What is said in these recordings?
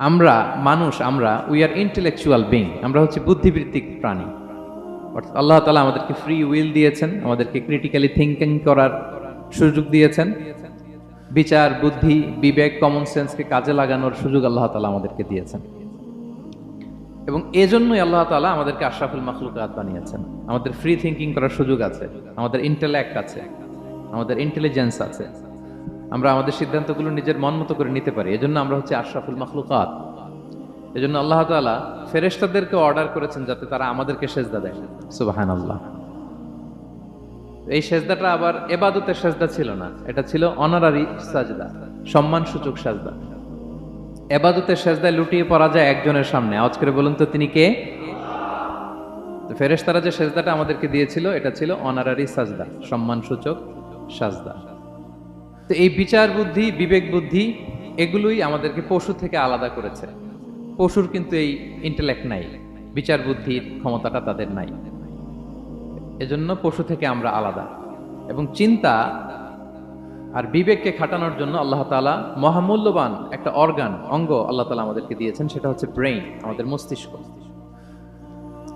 আমরা মানুষ, আমরা উই আর ইন্টেলেকচুয়াল বিং আমরা হচ্ছে বুদ্ধিবৃত্তিক প্রাণী। অর্থাৎ আল্লাহ তালা আমাদেরকে ফ্রি উইল দিয়েছেন, আমাদেরকে ক্রিটিক্যালি থিঙ্কিং করার সুযোগ দিয়েছেন। বিচার, বুদ্ধি, বিবেক কমন সেন্সকে কাজে লাগানোর সুযোগ আল্লাহ তালা আমাদেরকে দিয়েছেন। এবং এজন্যই আল্লাহ তালা আমাদেরকে আশরাফুল মাখলুকাত বানিয়েছেন। আমাদের ফ্রি থিঙ্কিং করার সুযোগ আছে, আমাদের ইন্টেলেক্ট আছে, আমাদের ইন্টেলিজেন্স আছে। আমরা আমাদের সিদ্ধান্তগুলো নিজের মন মতো করে নিতে পারি। এজন্য আমরা হচ্ছে আশরাফুল মাখলুকাত। এজন্য আল্লাহ তাআলা ফেরেশতাদেরকে অর্ডার করেছেন যাতে তারা আমাদেরকে সেজদা দেয়। সুবাহান আল্লাহ এই সেজদাটা আবার এবাদতের সেজদা ছিল না। এটা ছিল অনারারি সাজদা সম্মান সূচক সাজদা। এবাদতের সেজদায় লুটিয়ে পড়া যায় একজনের সামনে। আওয়াজ করে বলুন তো, তিনি কে? তো ফেরেশতারা যে সেজদাটা আমাদেরকে দিয়েছিল, এটা ছিল অনারারি সাজদা সম্মান সূচক সাজদা। তো এই বিচার বুদ্ধি, বিবেক বুদ্ধি, এগুলোই আমাদেরকে পশু থেকে আলাদা করেছে। পশুর কিন্তু এই ইন্টেলেক্ট নাই, বিচার বুদ্ধির ক্ষমতাটা তাদের নাই। এজন্য পশু থেকে আমরা আলাদা। এবং চিন্তা আর বিবেককে খাটানোর জন্য আল্লাহ তালা মহামূল্যবান একটা অর্গান অঙ্গ আল্লাহ তালা আমাদেরকে দিয়েছেন, সেটা হচ্ছে ব্রেইন আমাদের মস্তিষ্ক।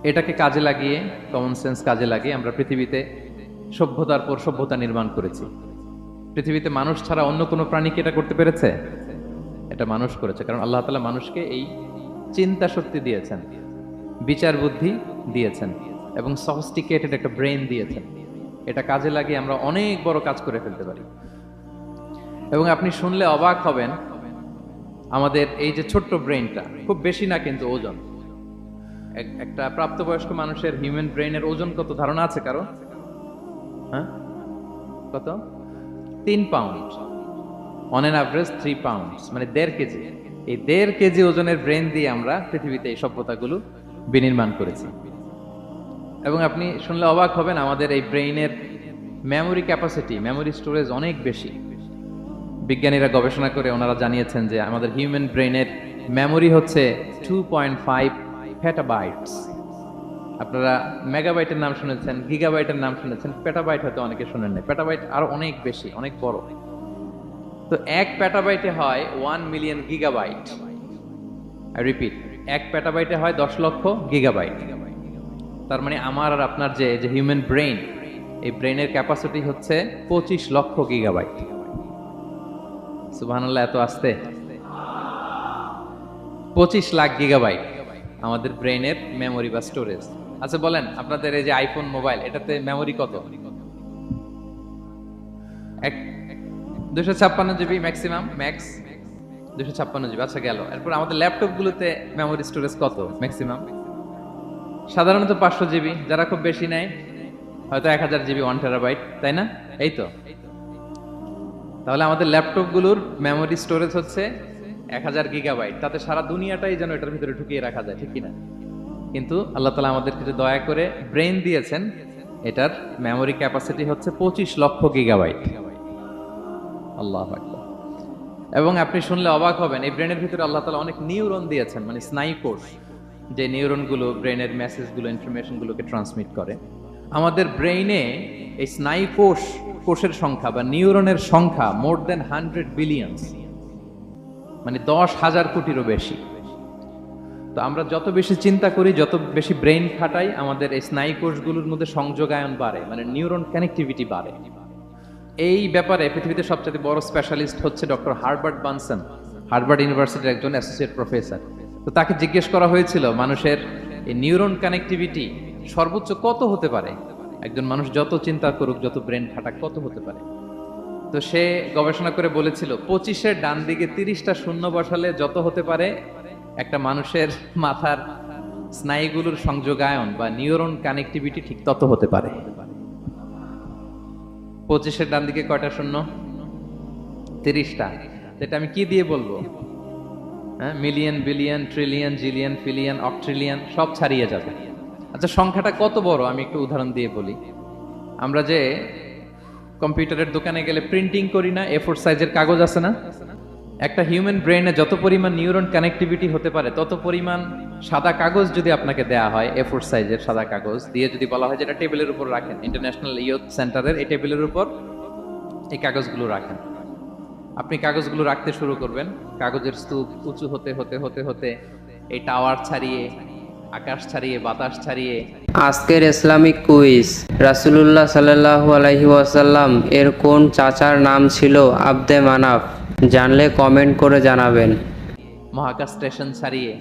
এটাকে কাজে লাগিয়ে কমন সেন্স কাজে লাগিয়ে আমরা পৃথিবীতে সভ্যতার পর সভ্যতা নির্মাণ করেছি। পৃথিবীতে মানুষ ছাড়া অন্য কোনো প্রাণীকে এটা করতে পেরেছে? এটা মানুষ করেছে, কারণ আল্লাহ তালা মানুষকে এই চিন্তা শক্তি দিয়েছেন, বিচার বুদ্ধি দিয়েছেন এবং সফিস্টিকেটেড একটা ব্রেন দিয়েছেন। এটা কাজে লাগিয়ে আমরা অনেক বড় কাজ করে ফেলতে পারি। এবং আপনি শুনলে অবাক হবেন, আমাদের এই যে ছোট্ট ব্রেনটা খুব বেশি না কিন্তু ওজন। এক- একটা প্রাপ্তবয়স্ক মানুষের হিউম্যান ব্রেনের ওজন কত? ধারণা আছে কারও? হ্যাঁ? কত? তিন pound on an average three pounds মানে দেড় কেজি। এই দেড় কেজি ওজনের ব্রেন দিয়ে আমরা পৃথিবীতে এই সভ্যতাগুলো বিনির্মাণ করেছি। এবং আপনি শুনলে অবাক হবেন, আমাদের এই ব্রেইনের মেমোরি ক্যাপাসিটি মেমোরি স্টোরেজ অনেক বেশি। বিজ্ঞানীরা গবেষণা করে ওনারা জানিয়েছেন যে আমাদের হিউম্যান ব্রেইনের মেমোরি হচ্ছে টু পয়েন্ট ফাইভ ফেটাবাইটস আপনারা মেগাবাইটের নাম শুনেছেন গিগাবাইটের নাম শুনেছেন পেটাবাইট হয়তো অনেকে শুনেন নাই। পেটাবাইট আরও অনেক বেশি, অনেক বড়। তো এক পেটাবাইটে হয় one million gigabyte I repeat এক পেটাবাইটে হয় দশ লক্ষ গিগাবাইট তার মানে আমার আর আপনার যে যে হিউম্যান ব্রেইন এই ব্রেইনের ক্যাপাসিটি হচ্ছে পঁচিশ লক্ষ গিগাবাইট সুবহানাল্লাহ, এত আসতে? পঁচিশ লাখ গিগাবাইট আমাদের ব্রেইনের মেমোরি বা স্টোরেজ আচ্ছা বলেন, আপনাদের এই যে আইফোন মোবাইল এটাতে মেমোরি কত? এক দুশো ছাপ্পান্ন জিবি ম্যাক্সিমাম ম্যাক্স দুশো ছাপ্পান্ন জিবি আচ্ছা গেল। এরপর আমাদের ল্যাপটপগুলোতে মেমোরি স্টোরেজ কত ম্যাক্সিমাম সাধারণত পাঁচশো জিবি যারা খুব বেশি নেয়, হয়তো এক হাজার জিবি ওয়ান টেরাবাইট তাই না? এই তো। তাহলে আমাদের ল্যাপটপগুলোর মেমোরি স্টোরেজ হচ্ছে এক হাজার গিগাবাইট তাতে সারা দুনিয়াটাই যেন এটার ভিতরে ঢুকিয়ে রাখা যায়, ঠিক কিনা? কিন্তু আল্লাহ তালা আমাদের কিছু দয়া করে ব্রেন দিয়েছেন, এটার মেমোরি ক্যাপাসিটি হচ্ছে পঁচিশ লক্ষ গিগাবাইট আল্লাহ এবং আপনি শুনলে অবাক হবেন, এই ব্রেনের ভিতরে আল্লাহ তালা অনেক নিউরন দিয়েছেন মানে স্নায়ু যে নিউরনগুলো ব্রেনের মেসেজগুলো ইনফরমেশনগুলোকে ট্রান্সমিট করে। আমাদের ব্রেইনে এই স্নায়ু কোষ, কোষের সংখ্যা বা নিউরনের সংখ্যা মোর দেন হান্ড্রেড বিলিয়নস মানে দশ হাজার কোটিরও বেশি। তো আমরা যত বেশি চিন্তা করি, যত বেশি ব্রেইন খাটাই, আমাদের এই স্নায়ু কোষগুলোর মধ্যে সংযোগায়ন বাড়ে মানে নিউরন কানেক্টিভিটি বাড়ে। এই ব্যাপারে পৃথিবীতে সবচেয়ে বড় স্পেশালিস্ট হচ্ছে ডক্টর হার্বার্ট বানসন, হার্ভার্ড ইউনিভার্সিটির একজন অ্যাসোসিয়েট প্রফেসর তো তাকে জিজ্ঞেস করা হয়েছিল, মানুষের এই নিউরন কানেক্টিভিটি সর্বোচ্চ কত হতে পারে? একজন মানুষ, যত চিন্তা করুক, যত ব্রেন খাটাক, কত হতে পারে? তো সে গবেষণা করে বলেছিল, পঁচিশের ডান দিকে তিরিশটা শূন্য বসালে যত হতে পারে একটা মানুষের মাথার স্নায়ুগুলোর সংযোগায়ন বা নিউরন কানেক্টিভিটি ঠিক তত হতে পারে। পঁচিশের ডান দিকে কয়টা শূন্য? তিরিশটা। এটা আমি কি দিয়ে বলব? হ্যাঁ মিলিয়ন, বিলিয়ন, ট্রিলিয়ন, জিলিয়ন, ফিলিয়ন, অক্ট্রিলিয়ন, সব ছাড়িয়ে যাবে। আচ্ছা সংখ্যাটা কত বড়? আমি একটু উদাহরণ দিয়ে বলি। আমরা যে কম্পিউটারের দোকানে গেলে প্রিন্টিং করি না এ ফোর সাইজের কাগজ আছে না? একটা হিউম্যান ব্রেনে যত পরিমাণ নিউরন কানেক্টিভিটি হতে পারে, তত পরিমাণ সাদা কাগজ যদি আপনাকে দেয়া হয় এ ফোর সাইজের সাদা কাগজ দিয়ে যদি বলা হয় যেটা টেবিলের উপর রাখেন ইন্টারন্যাশনাল ইয়ুথ সেন্টারের এই টেবিলের উপর এই কাগজগুলো রাখেন। আপনি কাগজগুলো রাখতে শুরু করবেন, কাগজের স্তূপ উঁচু হতে হতে হতে হতে এই টাওয়ার ছাড়িয়ে, আকাশ ছাড়িয়ে, বাতাস ছাড়িয়ে আজকের ইসলামিক কুইজ, রাসূলুল্লাহ সাল্লাল্লাহু আলাইহি ওয়াসাল্লাম এর কোন চাচার নাম ছিল আবদে মানাফ? জানলে কমেন্ট করে জানাবেন। মহাকাশ স্টেশন ছাড়িয়ে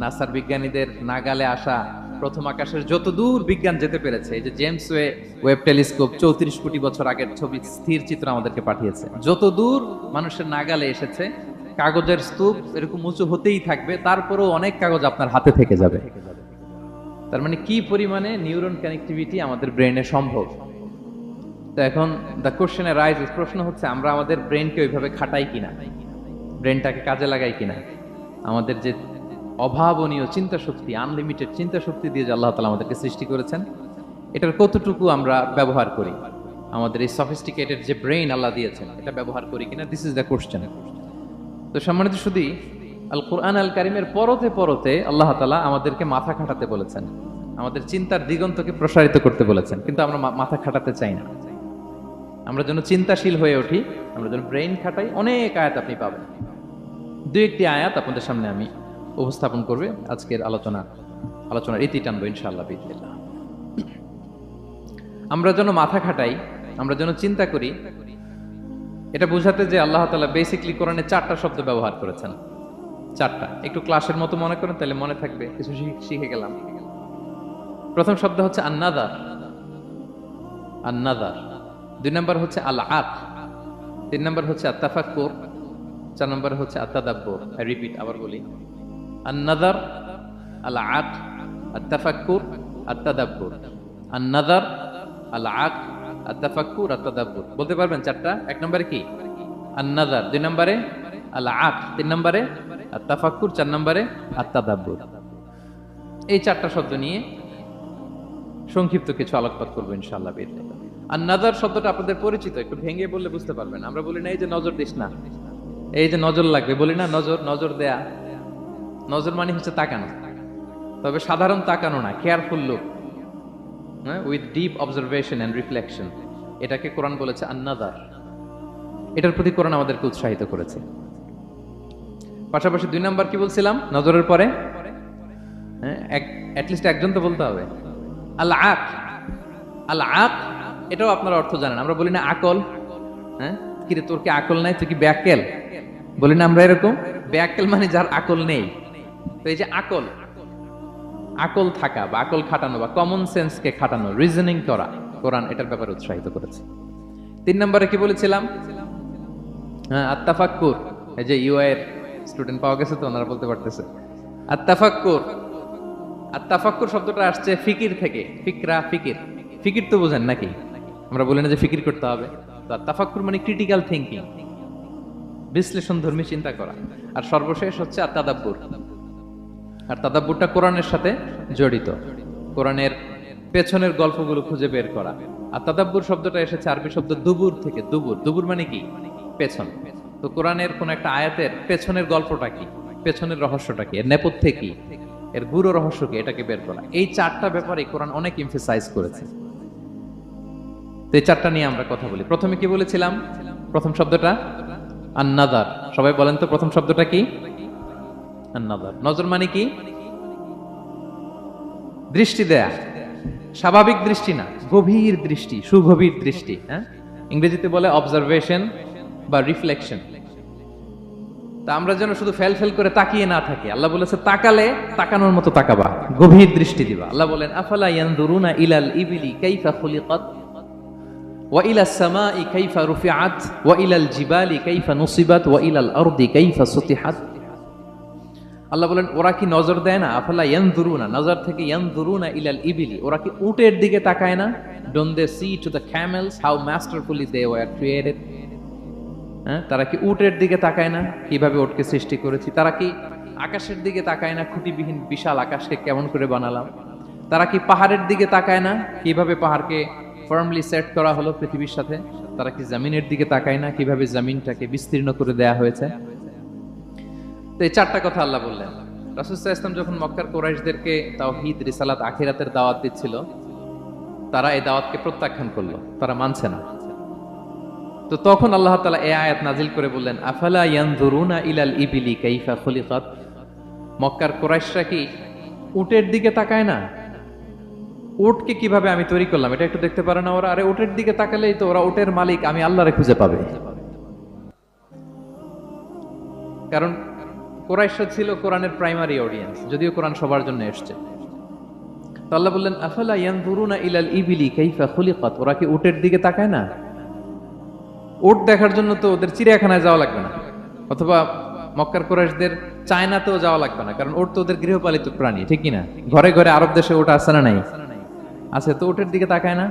নাসার বিজ্ঞানীদের নাগালে আসা প্রথম আকাশের যত দূর বিজ্ঞান যেতে পেরেছে, এই যে জেমস ওয়ে ওয়েব টেলিস্কোপ চৌত্রিশ কোটি বছর আগের ছবি স্থির চিত্র আমাদেরকে পাঠিয়েছে। যত দূর মানুষের নাগালে এসেছে, কাগজের স্তূপ এরকম উঁচু হতেই থাকবে, তারপরেও অনেক কাগজ আপনার হাতে থেকে যাবে। তার মানে কি পরিমাণে নিউরন কানেক্টিভিটি আমাদের ব্রেনে সম্ভব? তো এখন দ্য কোশ্চেনে রাইজ প্রশ্ন হচ্ছে, আমরা আমাদের ব্রেনকে ওইভাবে খাটাই কিনা? ব্রেনটাকে কাজে লাগাই কিনা? আমাদের যে অভাবনীয় চিন্তা শক্তি আনলিমিটেড চিন্তা শক্তি দিয়ে যে আল্লাহ তালা আমাদেরকে সৃষ্টি করেছেন, এটার কতটুকু আমরা ব্যবহার করি? আমাদের এই সফিস্টিকেটেড যে ব্রেইন আল্লাহ দিয়েছেন, এটা ব্যবহার করি কিনা? দিস ইজ দ্য কোশ্চেন তো সম্মানিত শুধু আল কোরআন আল কারিমের পরতে পরতে আল্লাহ তালা আমাদেরকে মাথা খাটাতে বলেছেন। আমাদের চিন্তার দিগন্তকে প্রসারিত করতে বলেছেন, কিন্তু আমরা মাথা খাটাতে চাই না। আমরা যেন চিন্তাশীল হয়ে উঠি, আমরা যেন ব্রেইন খাটাই, অনেক আয়াত আপনি পাবেন। দু একটি আয়াত আপনাদের সামনে আমি উপস্থাপন করবে, আজকের আলোচনা, আলোচনার ইতি টানবো ইনশাআল্লাহ আমরা যেন মাথা খাটাই, আমরা যেন চিন্তা করি, এটা বোঝাতে যে আল্লাহ তালা বেসিকলি কোরআনে চারটা শব্দ ব্যবহার করেছেন। চারটা। একটু ক্লাসের মতো মনে করেন, তাহলে মনে থাকবে, কিছু শিখ- শিখে গেলাম। প্রথম শব্দ হচ্ছে আন্নাদার। আন্নাদার। দুই নম্বর হচ্ছে আল আক তিন নম্বর হচ্ছে আত্তাফাক্কুর, চার নম্বর হচ্ছে আত্তাদাব্বর। রিপিট আবার বলি। আন্নাদার আল আক আত্তাফাক্কুর, আত্তাদাব্বর। আন্নাদার আল আক আত্তাফাক্কুর, আত্তাদাব্বর। বলতে পারবেন চারটা? এক নম্বরে কি? আন্নাদার, দুই নম্বরে আল আক তিন নম্বরে আত্তাফাক্কুর, চার নম্বরে আত্তাদাব্বর। এই চারটা শব্দ নিয়ে সংক্ষিপ্ত কিছু আলোকপাত করব ইনশাআল্লাহ বিদিল্লাহ। আর নাজার শব্দটা আপনাদের পরিচিত, একটু ভেঙে বললে বুঝতে পারবেন। আমরা বলি না, এই যে নজর দিস না। এই যে নজর লাগবে। বলি না, নজর নজর দেয়া। নজর মানে হচ্ছে তাকানো। তবে সাধারণ তাকানো না careful look with deep observation and reflection এটাকে কোরআন বলেছে আন্নাদার এটার প্রতি কোরআন আমাদেরকে উৎসাহিত করেছে। পাশাপাশি দুই নাম্বার কি বলছিলাম? নজরের পরে? হ্যাঁ একজন তো বলতে হবে। আল আক আল আক এটাও আপনার অর্থ জানেন। আমরা বলি না আকল। হ্যাঁ? কিরে তোর কি আকল নাই? তুই কি ব্যাকেল? বলি না আমরা এরকম? ব্যাকেল মানে যার আকল নেই। তো এই যে আকল আকল থাকা বা আকল খাটানো বা কমন সেন্সকে খাটানো রিজনিং করা, কোরআন এটার ব্যাপারে উৎসাহিত করেছে। তিন নম্বরে কি বলেছিলাম? হ্যাঁ আত্তাফাক্কুর। এই যে ইউআই এর স্টুডেন্ট পাওয়া গেছে তো, ওনারা বলতে পারতেছে। আত্তাফাক্কুর আর তাফাক্কুর শব্দটা আসছে ফিকির থেকে, ফিকরা ফিকির। ফিকির তো বোঝেন নাকি? আমরা বলি না যে ফিকির করতে হবে তাফাক্কুর মানে ক্রিটিক্যাল থিঙ্কিং বিশ্লেষণ ধর্মী চিন্তা করা। আর সর্বশেষ হচ্ছে আর তাদাব্বুর। আর তাদাব্বুরটা কোরআনের সাথে জড়িত। কোরআনের পেছনের গল্পগুলো খুঁজে বের করা। আর তাদাব্বুর শব্দটা এসেছে আরবি শব্দ দুবুর থেকে। দুবুর দুবুর মানে কি? পেছন। তো কোরআনের কোন একটা আয়াতের পেছনের গল্পটা কি? পেছনের রহস্যটা কি? এর নেপথ্যে কি? এর গুরু রহস্য কি? এটাকে বের করা। এই চারটা ব্যাপারে কোরআন অনেক ইমফেসাইজ করেছে। তো এই চারটা নিয়ে আমরা কথা বলি। প্রথমে কি বলেছিলাম? প্রথম শব্দটা? আন্নাদার। সবাই বলেন তো প্রথম শব্দটা কি? আন্নাদার। নজর মানে কি? দৃষ্টি দেয়া। স্বাভাবিক দৃষ্টি না, গভীর দৃষ্টি, সুগভীর দৃষ্টি হ্যাঁ? ইংরেজিতে বলে অবজারভেশন বা রিফ্লেকশন তা আমরা যেন শুধু ফেল ফেল করে তাকিয়ে না থাকি। আল্লাহ বলেছে, তাকালে তাকানোর মতো তাকাবা, গভীর দৃষ্টি দিবা। আল্লাহ বলেন, আফালা ইয়ানদুরুনা ইলাল ইবিলি কাইফা খুলিকাত? ওয়া ইলা সামাই কাইফা রুফিআত ওয়া ইলাল জিবালি কাইফা নুসিবাত ওয়া ইলাল আরদি কাইফা সুতিহাত আল্লাহ বলেন, ওরা কি নজর দেয় না? আফালা ইয়ানদুরুনা নজর থেকে ইয়ানদুরুনা ইলাল ইবিলি। ওরা কি উটের দিকে তাকায় না? Don't they see to the camels how masterfully they were created হ্যাঁ তারা কি উটের দিকে তাকায় না? কীভাবে ওটকে সৃষ্টি করেছি? তারা কি আকাশের দিকে তাকায় না? খুঁটিবিহীন বিশাল আকাশকে কেমন করে বানালাম? তারা কি পাহাড়ের দিকে তাকায় না? কীভাবে পাহাড়কে ফার্মলি সেট করা হলো পৃথিবীর সাথে। তারা কি জামিনের দিকে তাকায় না? কীভাবে জামিনটাকে বিস্তীর্ণ করে দেয়া হয়েছে? তো এই চারটা কথা আল্লাহ বললেন। রাসুসাহ ইসলাম যখন মক্কার কোরাইশদেরকে তাও হিদ রিসালাত, আখিরাতের দাওয়াত দিচ্ছিল, তারা এই দাওয়াতকে প্রত্যাখ্যান করল। তারা মানছে না। তো তখন আল্লাহ তালা এ আয়াত নাজিল করে বললেন, আফালা ইয়ানজুরুনা ইলাল ইবিলি কাইফা খুলিকাত? মক্কার কোরাইশরা কি উটের দিকে তাকায় না? উটকে কীভাবে আমি তৈরি করলাম, এটা একটু দেখতে পারে না ওরা। আরে ওটের দিকে তাকালেই তো ওরা ওটের মালিক, আমি আল্লাহরে খুঁজে পাবে। কারণ কোরাইশরা ছিল কোরআনের প্রাইমারি অডিয়েন্স যদিও কোরআন সবার জন্য এসছে। তো আল্লাহ বললেন, আফালা ইয়ানজুরুনা ইলাল ইবিলি কাইফা খুলিকাত? ওরা কি উটের দিকে তাকায় না? উট দেখার জন্য তো ওদের চিড়িয়াখানায় যাওয়া লাগবে না। অথবা মক্কার কোরাইশদের চায়নাতেও যাওয়া লাগবে না, কারণ ওট তো ওদের গৃহপালিত প্রাণী, ঠিক না? ঘরে ঘরে আরব দেশে ওটা আছে না নাই? আছে তো উটের দিকে তাকায় না?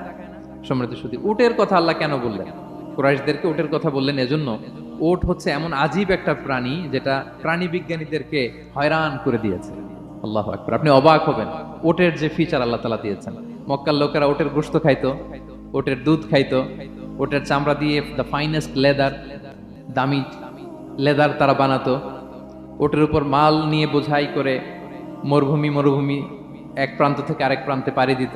সমৃদ্ধ শুধু উটের কথা আল্লাহ কেন বললেন? কুরাইশদেরকে উটের কথা বললেন এজন্য। উট হচ্ছে এমন আজীব একটা প্রাণী যেটা প্রাণী বিজ্ঞানীদেরকে হয়রান করে দিয়েছে। আল্লাহ আকবার। আপনি অবাক হবেন ওটের যে ফিচার আল্লাহ তালা দিয়েছেন। মক্কার লোকেরা ওটের গোস্ত খাইতো ওটের দুধ খাইতো ওটের চামড়া দিয়ে দ্য ফাইনেস্ট লেদার দামি লেদার তারা বানাতো। ওটের উপর মাল নিয়ে বোঝাই করে মরুভূমি মরুভূমি এক প্রান্ত থেকে আরেক প্রান্তে পাড়ি দিত।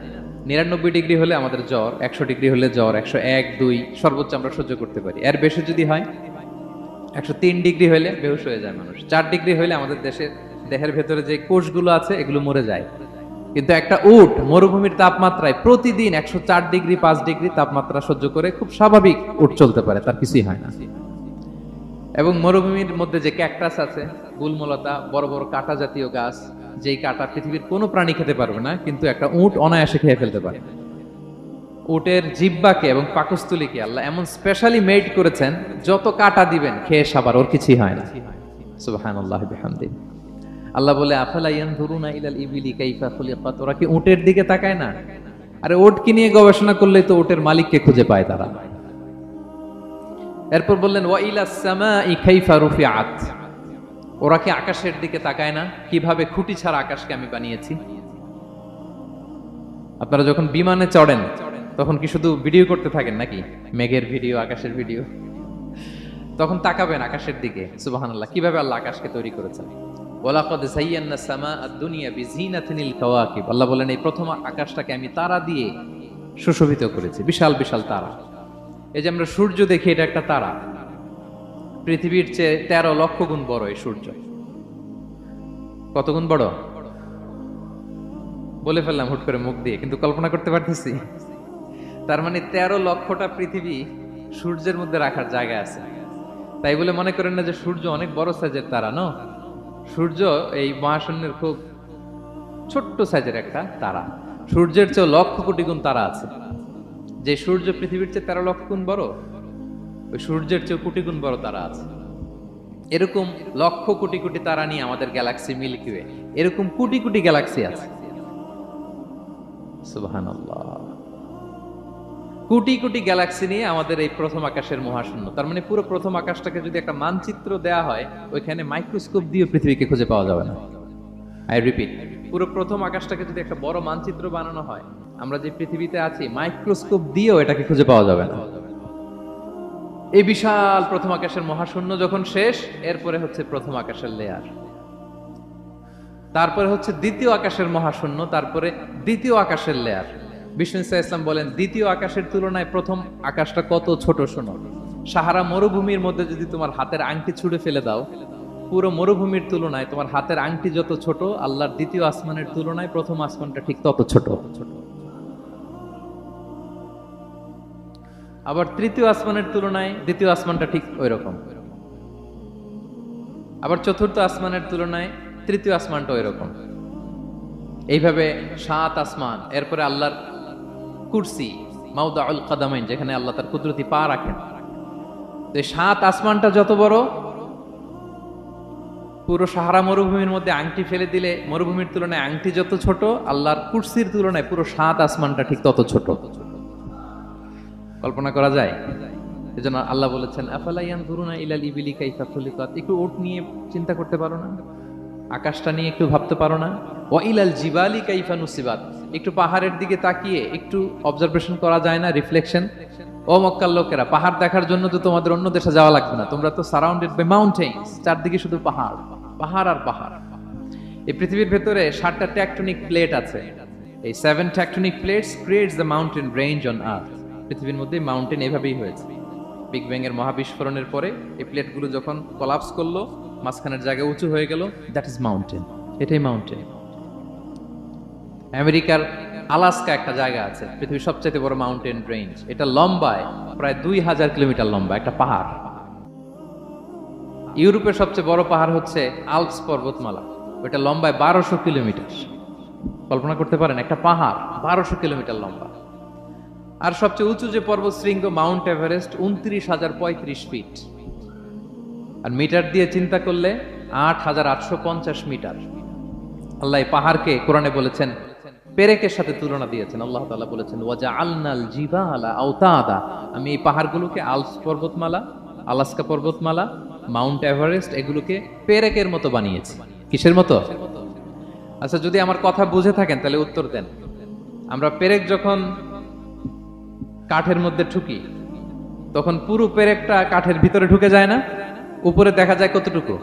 নিরানব্বই ডিগ্রি হলে আমাদের জ্বর, একশো ডিগ্রি হলে জ্বর, একশো এক, দুই, সর্বোচ্চ আমরা সহ্য করতে পারি। এর বেশি যদি হয়, একশো তিন ডিগ্রি হলে বেহুশ হয়ে যায় মানুষ। চার ডিগ্রি হলে আমাদের দেশের, দেহের ভেতরে যে কোষগুলো আছে, এগুলো মরে যায়। কিন্তু একটা উট মরুভূমির তাপমাত্রায় প্রতিদিন একশো চার ডিগ্রি, পাঁচ ডিগ্রি তাপমাত্রা সহ্য করে খুব স্বাভাবিক উট চলতে পারে, তার কিছুই হয় না। এবং মরুভূমির মধ্যে যে ক্যাকটাস আছে, গুলমলতা, বড় বড় কাটা জাতীয় গাছ যেই কাটা পৃথিবীর কোনো প্রাণী খেতে পারবে না, কিন্তু একটা উট অনায়াসে খেয়ে ফেলতে পারে। উটের জিব্বাকে এবং পাকস্থলীকে আল্লাহ এমন স্পেশালি মেড করেছেন, যত কাটা দিবেন, খেয়ে সাবার, ওর কিছুই হয় না। বিহামদি। আল্লাহ বলে, আফালা ইয়ানজুরুনা ইলাল ইবিলি কাইফা খুলিকাত? ওরা কি উটের দিকে তাকায় না? আরে উটকে নিয়ে গবেষণা করলেই তো উটের মালিককে খুঁজে পায় তারা। এরপর বললেন, ওয়া ইলা সামাই কাইফা রুফিআত। ওরা কি আকাশের দিকে তাকায় না? কীভাবে খুঁটি ছাড়া আকাশকে আমি বানিয়েছি? আপনারা যখন বিমানে চড়েন, তখন কি শুধু ভিডিও করতে থাকেন নাকি? মেঘের ভিডিও, আকাশের ভিডিও। তখন তাকাবেন আকাশের দিকে। সুবহানাল্লাহ, কীভাবে আল্লাহ আকাশকে তৈরি করেছেন? ওয়ালাকাদ যায়্যানা সামা আদ-দুনিয়া বিজিনাতিনিল কাওয়াকিব। আল্লাহ বলেন, এই প্রথম আকাশটাকে আমি তারা দিয়ে সুশোভিত করেছি। বিশাল বিশাল তারা। এই যে আমরা সূর্য দেখি, এটা একটা তারা। পৃথিবীর চেয়ে তেরো লক্ষ গুণ বড় এই সূর্য। কত গুণ বড়? বলে ফেললাম হুট করে মুখ দিয়ে, কিন্তু কল্পনা করতে পারতেছি। তার মানে তেরো লক্ষটা পৃথিবী সূর্যের মধ্যে রাখার জায়গা আছে। তাই বলে মনে করেন না যে সূর্য অনেক বড় সাইজের তারা ন সূর্য এই মহাশূন্যের খুব ছোট্ট সাইজের একটা তারা। সূর্যের চেয়ে লক্ষ কোটি গুণ তারা আছে। যে সূর্য পৃথিবীর চেয়ে তেরো লক্ষ গুণ বড় ওই সূর্যের চেয়ে কোটি গুণ বড় তারা আছে। এরকম লক্ষ কোটি কোটি তারা নিয়ে আমাদের গ্যালাক্সি মিল্কি ওয়ে, এরকম কোটি কোটি গ্যালাক্সি আছে। কোটি কোটি গ্যালাক্সি নিয়ে আমাদের এই প্রথম আকাশের মহাশূন্য, তার মানে পুরো প্রথম আকাশটাকে যদি একটা মানচিত্র দেয়া হয়, ওইখানে মাইক্রোস্কোপ দিয়ে পৃথিবীকে খুঁজে পাওয়া যাবে না। আই রিপিট পুরো প্রথম আকাশটাকে যদি একটা বড় মানচিত্র বানানো হয়, আমরা যে পৃথিবীতে আছি, মাইক্রোস্কোপ দিয়েও এটাকে খুঁজে পাওয়া যাবে না। এই বিশাল প্রথম আকাশের মহাশূন্য যখন শেষ, এরপরে হচ্ছে প্রথম আকাশের লেয়ার তারপরে হচ্ছে দ্বিতীয় আকাশের মহাশূন্য, তারপরে দ্বিতীয় আকাশের লেয়ার বিষ্ণু ইসা ইসলাম বলেন, দ্বিতীয় আকাশের তুলনায় প্রথম আকাশটা কত ছোট শোনো। সাহারা মরুভূমির মধ্যে যদি তোমার হাতের আংটি ছুঁড়ে ফেলে দাও, পুরো মরুভূমির তুলনায় তোমার হাতের আংটি যত ছোট, আল্লাহর দ্বিতীয় আসমানের তুলনায় প্রথম আসমানটা ঠিক তত ছোট ছোট। আবার তৃতীয় আসমানের তুলনায় দ্বিতীয় আসমানটা ঠিক ওই রকম আবার চতুর্থ আসমানের তুলনায় তৃতীয় আসমানটা ওই রকম এইভাবে সাত আসমান, এরপরে আল্লাহর কুরসি মাউদা আল কাদামাইন, যেখানে আল্লাহ তার কুদরতি পা রাখেন। তো এই সাত আসমানটা যত বড়, পুরো সাহারা মরুভূমির মধ্যে আংটি ফেলে দিলে, মরুভূমির তুলনায় আংটি যত ছোট, আল্লাহর কুরসির তুলনায় পুরো সাত আসমানটা ঠিক তত ছোট। কল্পনা করা যায়? এজন্য আল্লাহ বলেছেন আফালাইয়ান ধরুনা ইলাল ইবিলি কাইফা খুলিকাত? একটু ওট নিয়ে চিন্তা করতে পারো না? আকাশটা নিয়ে একটু ভাবতে পারো না? ও ইলাল জিবালি কাইফা নুসিবাত? একটু পাহাড়ের দিকে তাকিয়ে একটু অবজারভেশন করা যায় না? রিফ্লেকশন ও মক্কার লোকেরা, পাহাড় দেখার জন্য তো তোমাদের অন্য দেশে যাওয়া লাগবে না। তোমরা তো সারাউন্ডেড বাই মাউন্টেন্স চারদিকে শুধু পাহাড় পাহাড় আর পাহাড়। এই পৃথিবীর ভেতরে ষাটটা ট্যাকটনিক প্লেট আছে। এই seven tectonic plates creates the mountain range on earth পৃথিবীর মধ্যে মাউন্টেন এভাবেই হয়েছে। বিগ ব্যাং এর মহাবিস্ফোরণের পরে এই প্লেটগুলো যখন কলাপস করল, মাঝখানের জায়গা উঁচু হয়ে গেল দ্যাট ইজ মাউন্টেন এটাই মাউন্টেন আমেরিকার আলাস্কা একটা জায়গা আছে, পৃথিবীর সবচেয়ে বড় মাউন্টেন রেঞ্জ এটা লম্বায়, প্রায় দুই হাজার কিলোমিটার লম্বা, একটা পাহাড়। ইউরোপের সবচেয়ে বড় পাহাড় হচ্ছে আলপস পর্বতমালা। ওটা লম্বায় বারোশো কিলোমিটার। কল্পনা করতে পারেন, একটা পাহাড় বারোশো কিলোমিটার লম্বা। আর সবচেয়ে উঁচু যে পর্বত শৃঙ্গ মাউন্ট এভারেস্ট, উনত্রিশ হাজার পঁয়ত্রিশ ফিট। আর মিটার দিয়ে চিন্তা করলে আট হাজার আটশো পঞ্চাশ মিটার। আল্লাহ পাহাড়কে কোরআনে বলেছেন, পেরেকের সাথে তুলনা দিয়েছেন। আল্লাহ তাআলা বলেছেন ওয়াজা আলনাল জিবালা আওতাদা। আমি এই পাহাড়গুলোকে আলস পর্বতমালা, আলাস্কা পর্বতমালা, মাউন্ট এভারেস্ট, এগুলোকে পেরেকের মতো বানিয়েছি। কিসের মতো? আচ্ছা যদি আমার কথা বুঝে থাকেন, তাহলে উত্তর দেন। আমরা পেরেক যখন কাঠের মধ্যে ঠুকি, তখন পুরো পেরেকটা কাঠের ভিতরে ঢুকে যায় না? উপরে দেখা যায় কতটুকু?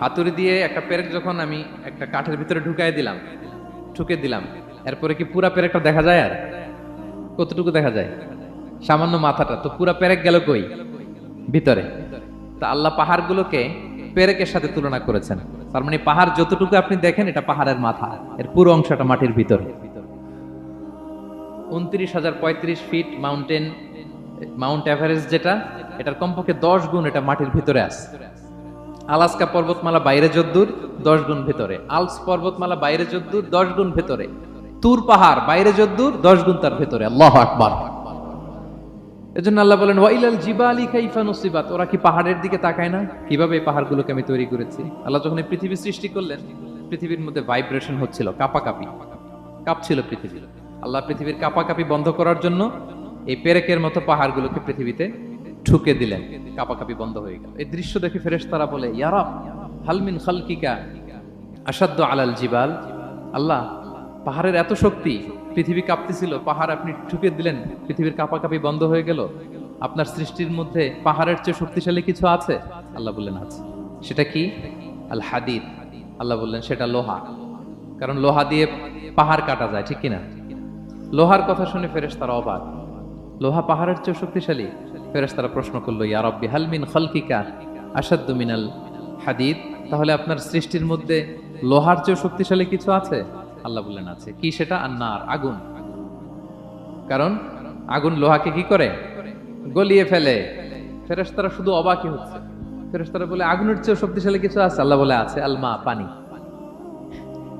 হাতুড়ি দিয়ে একটা পেরেক যখন আমি একটা কাঠের ভিতরে ঢুকাই দিলাম, ঠুকে দিলাম, এরপরে কি পুরা পেরেকটা দেখা যায় আর? কতটুকু দেখা যায়? সামান্য মাথাটা, তো পুরা পেরেক গেল কই? ভিতরে। তা আল্লাহ পাহাড়গুলোকে পেরেকের সাথে তুলনা করেছেন। তার মানে পাহাড় যতটুকু আপনি দেখেন, এটা পাহাড়ের মাথা, এর পুরো অংশটা মাটির ভিতরে। উনত্রিশ হাজার পঁয়ত্রিশ ফিট মাউন্টেন মাউন্ট এভারেস্ট যেটা, এটার কমপক্ষে দশ গুণ এটা মাটির ভিতরে আছে। আলাস্কা পর্বতমালা বাইরে যদ্দূর, দশ গুণ ভেতরে। আলস পর্বতমালা বাইরে যদ্দূর, দশ গুণ ভেতরে। তুর পাহাড় বাইরে যদ্দূর, দশ গুণ তার ভেতরে। আল্লাহ আকবার। এজন্য আল্লাহ বলেন ওয়াইলাল জিবালি কাইফা নসিবাত। ওরা কি পাহাড়ের দিকে তাকায় না? কীভাবে এই পাহাড়গুলোকে আমি তৈরি করেছি? আল্লাহ যখন পৃথিবী সৃষ্টি করলেন, পৃথিবীর মধ্যে ভাইব্রেশন হচ্ছিল, কাপাকাপি। কাঁপছিল পৃথিবী। আল্লাহ পৃথিবীর কাপাকাপি বন্ধ করার জন্য এই পেরেকের মতো পাহাড়গুলোকে পৃথিবীতে ঠুকে দিলেন। কাপাকাপি বন্ধ হয়ে গেল। এই দৃশ্য দেখে ফেরেশতারা বলে ইয়ারাব হালমিন খালকিকা আসাদ্দ আলাল জিবাল? আল্লাহ, পাহাড়ের এত শক্তি, পৃথিবী কাঁপতেছিল, পাহাড় আপনি ঠুকে দিলেন, পৃথিবীর কাপাকাপি বন্ধ হয়ে গেল। আপনার সৃষ্টির মধ্যে পাহাড়ের চেয়ে শক্তিশালী কিছু আছে? আল্লাহ বললেন, আছে। সেটা কি? আল হাদিদ। আল্লাহ বললেন, সেটা লোহা। কারণ লোহা দিয়ে পাহাড় কাটা যায়, ঠিক কিনা? লোহার কথা শুনে ফেরেশতারা অবাক। লোহা পাহাড়ের চেয়ে শক্তিশালী। ফেরেশতারা প্রশ্ন করল, ইয়া রব্বি, হাল মিন খালকিকা আসাদ্দু মিনাল হাদিদ? তাহলে আপনার সৃষ্টির মধ্যে লোহার চেয়ে শক্তিশালী কিছু আছে? আল্লাহ বললেন, আছে। কি সেটা? আন্নার, আগুন। কারণ? আগুন লোহাকে কি করে? গলিয়ে ফেলে। ফেরেশতারা শুধু অবাকই হচ্ছে। ফেরেশতারা বলে, আগুনের চেয়ে শক্তিশালী কিছু আছে? আল্লাহ বলে, আছে। আলমা, পানি।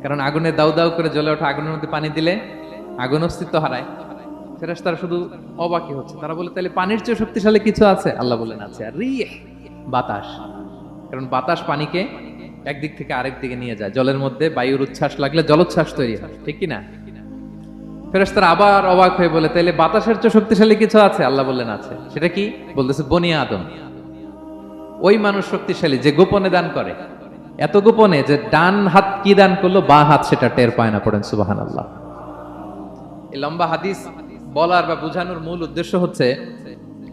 কারণ আগুনে দাউ দাউ করে জ্বলে ওঠা আগুনের মধ্যে পানি দিলে আগুন অস্তিত্ব হারায়। ফেরেশতারা শুধু অবাকি হচ্ছে। তারা বলে তাহলে পানির চেয়ে শক্তিশালী কিছু আছে? আল্লাহ বলেন, আছে। আর বাতাস। কারণ বাতাস পানিকে একদিক থেকে আরেক দিকে নিয়ে যায়। জলের মধ্যে বায়ুর উচ্ছ্বাস লাগলে জলোচ্ছ্বাস তৈরি হয়। ঠিক কি না ফেরেশতারা আবার অবাক হয়ে বলে তাহলে বাতাসের চেয়ে শক্তিশালী কিছু আছে? আল্লাহ বললেন, আছে। সেটা কি? বলতেছে বনিয়া আদম। ওই মানুষ শক্তিশালী যে গোপনে দান করে। এত গোপনে যে ডান হাত কি দান করল, বা হাত সেটা টের পায় না পড়েন সুবাহান আল্লাহ এই লম্বা হাদিস বলার বা বোঝানোর মূল উদ্দেশ্য হচ্ছে,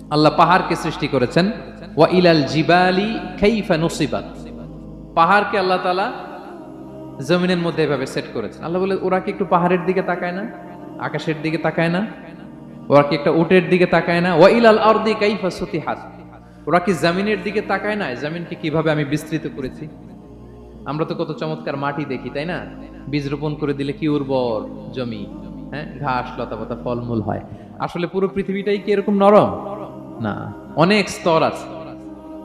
আল্লাহ পাহাড়কে সৃষ্টি করেছেন। ওয়া ইলাল জিবালি কাইফা নুসিবাত। পাহাড়কে আল্লাহ তাআলা জমিনের মধ্যে এভাবে সেট করেছেন। আল্লাহ বলে, ওরা কি একটু পাহাড়ের দিকে তাকায় না? আকাশের দিকে তাকায় না? ওরা কি একটা উটের দিকে তাকায় না? ওয়াইল আল আরদি কাইফা সুতিহাত। ওরা কি জমিনের দিকে তাকায় না? জমিনকে কীভাবে আমি বিস্তৃত করেছি? আমরা তো কত চমৎকার মাটি দেখি, তাই না? বীজ রোপণ করে দিলে কি উর্বর জমি? হ্যাঁ? ঘাস লতাপাতা ফলমূল হয়। আসলে পুরো পৃথিবীটাই কি এরকম নরম? না। অনেক স্তর আছে।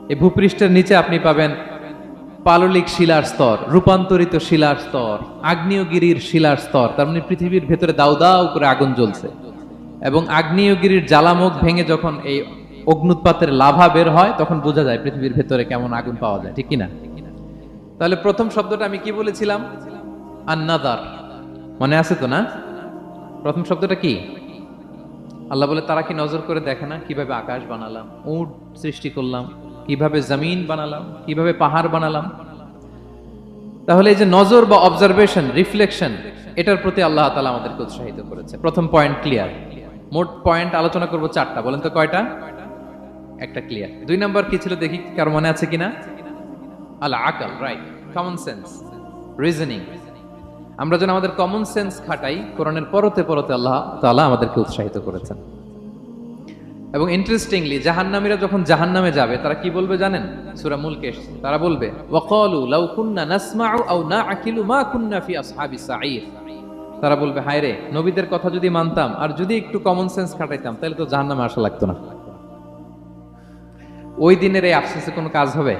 এই ভূপৃষ্ঠের নিচে আপনি পাবেন পাললিক শিলার স্তর, রূপান্তরিত শিলার স্তর, আগ্নেয়গিরির শিলার স্তর। তার মানে পৃথিবীর ভেতরে দাউ দাউ করে আগুন জ্বলছে। এবং আগ্নেয়গিরির জ্বালামুখ ভেঙে যখন এই অগ্নুৎপাতের লাভা বের হয়, তখন বোঝা যায় পৃথিবীর ভেতরে কেমন আগুন পাওয়া যায়। ঠিক কি না তাহলে প্রথম শব্দটা আমি কি বলেছিলাম? আন্নাদার। মনে আছে তো না? প্রথম শব্দটা কি? আল্লাহ বলে, তারা কি নজর করে দেখে না কীভাবে আকাশ বানালাম, উট সৃষ্টি করলাম, কীভাবে জমিন বানালাম, কীভাবে পাহাড় বানালাম? তাহলে এই যে নজর বা অবজারভেশন রিফ্লেকশন এটার প্রতি আল্লাহ তালা আমাদেরকে উৎসাহিত করেছে। প্রথম পয়েন্ট ক্লিয়ার মোট পয়েন্ট আলোচনা করব চারটা। বলেন তো কয়টা? একটা ক্লিয়ার দুই নাম্বার কি ছিল দেখি, কারও মনে আছে কিনা? আল আকাল রাইট কমন সেন্স রিজনিং আমরা যেন আমাদের কমন সেন্স খাটাই, কোরআনের পরতে পরতে আল্লাহ তাআলা আমাদেরকে উৎসাহিত করেছেন। এবং ইন্টারেস্টিংলি জাহান্নামীরা যখন জাহান্নামে যাবে, তারা কি বলবে জানেন? সুরা মুলকে এসেছে। তারা বলবে, ওয়াকালু লাউ কুন্না নাসমাউ আও নাআকিলু মা কুন্না ফি আসহাবিস সাঈর তারা বলবে, হায় রে, নবীদের কথা যদি মানতাম, আর যদি একটু কমন সেন্স খাটাইতাম, তাহলে তো জাহান্নামে আসা লাগতো না। ওই দিনের এই আফসোসে কোনো কাজ হবে?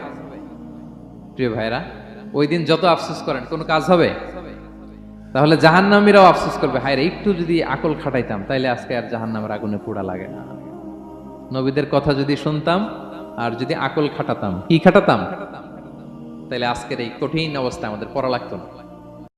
প্রিয় ভাইরা ওই দিন যত আফসোস করেন, কোনো কাজ হবে? তাহলে জাহান্নামীরাও আফসোস করবে হায় একটু যদি আকল খাটাইতাম, তাইলে আজকে আর জাহান্নামের আগুনে পোড়া লাগে না। নবীদের কথা যদি শুনতাম আর যদি আকল খাটাতাম, কি খাটাতাম? তাইলে আজকের এই কঠিন অবস্থা আমাদের পড়া লাগতো না।